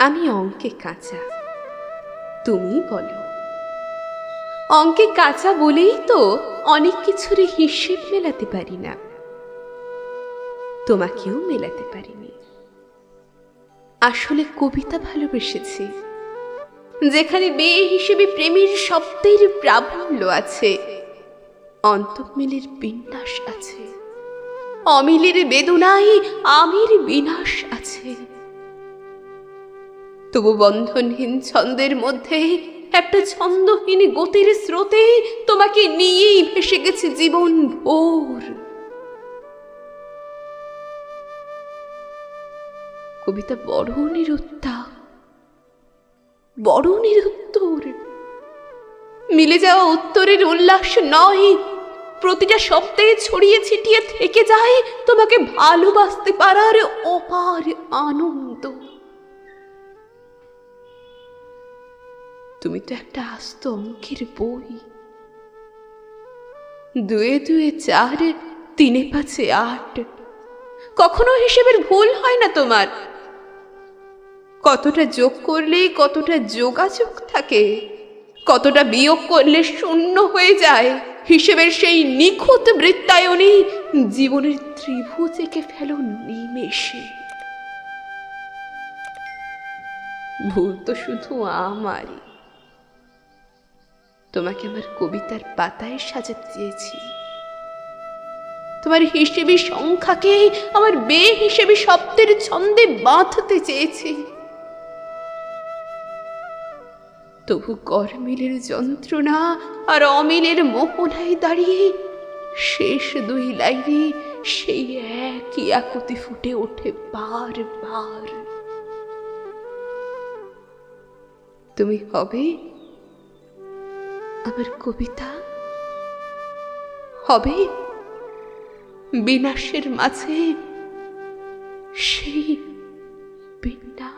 আমি অঙ্কে কাঁচা। তুমি বলো। অঙ্কে কাঁচা বলেই তো অনেক কিছুর হিসেব মেলাতে পারি না। তোমাকেও মেলাতে পারিনি। আসলে কবিতা ভালোবেসেছি, যেখানে বে হিসেবে প্রেমের শব্দের প্রাবল্য আছে অন্তঃমিলের বিন্যাস আছে, অমিলের বেদনায় আমির বিনাশ আছে। তবু বন্ধনহীন ছন্দের মধ্যে একটা ছন্দহীন গতির স্রোতে তোমাকে নিয়েই ভেসে গেছে জীবন ভোর। কবিতা বড় নিরুত্তাপ বড় নিরুত্তর। মিলে যাওয়া উত্তরের উল্লাস নয়, প্রতিটা শব্দে ছড়িয়ে ছিটিয়ে থেকে যায় তোমাকে ভালোবাসতে পারার অপার আনন্দ। তুমি তো একটা আস্ত অঙ্কের বই। দুয়ে দুয়ে চার, তিনে পাঁচে আট। কখনো হিসেবের ভুল হয় না তোমার। কতটা যোগ করলে কতটা যোগাযোগ থাকে, কতটা বিয়োগ করলে শূন্য হয়ে যায়, হিসেবের সেই নিখুঁত বৃত্তায়নে জীবনের ত্রিভুজ এঁকে ফেলো নিমেষে। ভুল তো শুধু আমারই। তোমাকে আমার কবিতার পাতায় সাজাতে চেয়েছি। তোমার হিসেবে সংখ্যাকে আমার বে হিসেবে শব্দের ছন্দে বাঁধতে চেয়েছি। তবু গরমিলের যন্ত্রণা আর অমিলের মোহনায় দাঁড়িয়ে শেষ দুই লাইনে সেই একই আকুতি ফুটে ওঠে বার বার তুমি হবে আমার কবিতা? হবে? বিনাশের মাঝে সেই বিনাশ